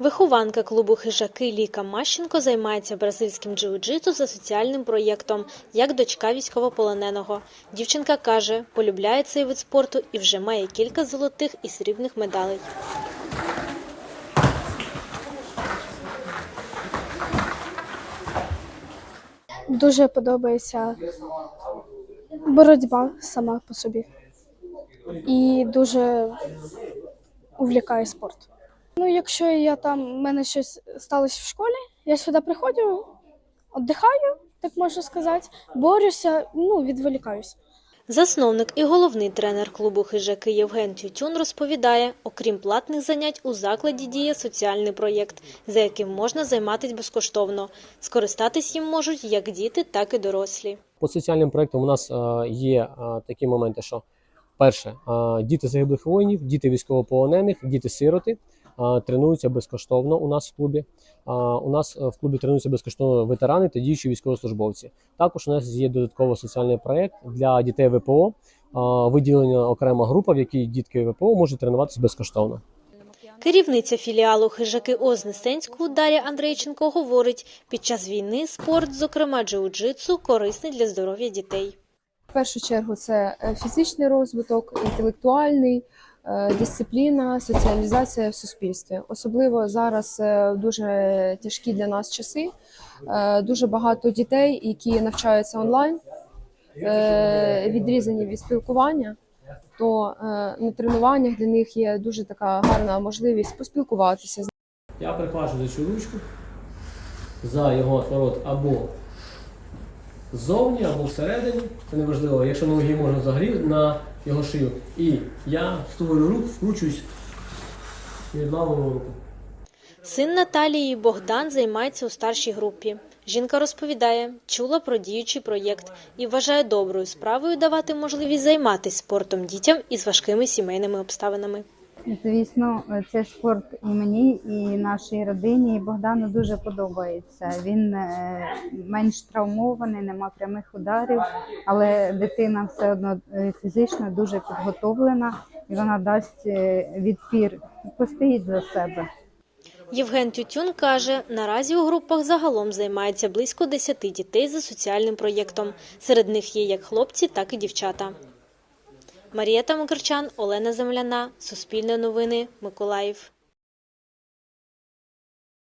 Вихованка клубу хижаки Ліка Мащенко займається бразильським джиу-джитсу за соціальним проєктом, як дочка військовополоненого. Дівчинка каже, полюбляє цей вид спорту і вже має кілька золотих і срібних медалей. Дуже подобається боротьба сама по собі. І дуже увлікає спорт. Ну, якщо я там, в мене щось сталося в школі, я сюди приходжу, віддихаю, так можна сказати, борюся, ну, відволікаюсь. Засновник і головний тренер клубу хижаки Євген Тютюн розповідає, окрім платних занять, у закладі діє соціальний проєкт, за яким можна займатися безкоштовно. Скористатись їм можуть як діти, так і дорослі. По соціальним проектам у нас е, є е, такі моменти, що перше, е, діти загиблих воїнів, діти військовополонених, діти сироти тренуються безкоштовно у нас в клубі. У нас е, в клубі тренуються безкоштовно ветерани та діючі військовослужбовці. Також у нас є додатково соціальний проект для дітей ВПО. Виділена окрема група, в якій дітки ВПО можуть тренуватися безкоштовно. Керівниця філіалу хижаки Ознесенську Дар'я Андрейченко говорить, під час війни спорт, зокрема джиу-джитсу, корисний для здоров'я дітей. В першу чергу це е, фізичний розвиток, інтелектуальний, дисципліна, соціалізація в суспільстві. Особливо зараз е, дуже тяжкі для нас часи. Е, Дуже багато дітей, які навчаються онлайн, е, відрізані від спілкування. То е, на тренуваннях для них є дуже така гарна можливість поспілкуватися Я прихвачу за ручку за його отворот або ззовні, або всередині. Це неважливо, якщо ноги можна загрів на його шию. І я створю рук, вкручуюсь і відламую руку. Син Наталії Богдан займається у старшій групі. Жінка розповідає, чула про діючий проєкт і вважає доброю справою давати можливість займатися спортом дітям із важкими сімейними обставинами. Звісно, це спорт і мені, і нашій родині. І Богдану дуже подобається. Він е, менш травмований, нема прямих ударів, але дитина все одно е, фізично дуже підготовлена, і вона дасть е, відпір, постоїть за себе. Євген Тютюн каже, наразі у групах загалом займається близько 10 дітей за соціальним проєктом. Серед них є як хлопці, так і дівчата. Марія Тамокарчан, Олена Земляна, Суспільне новини, Миколаїв.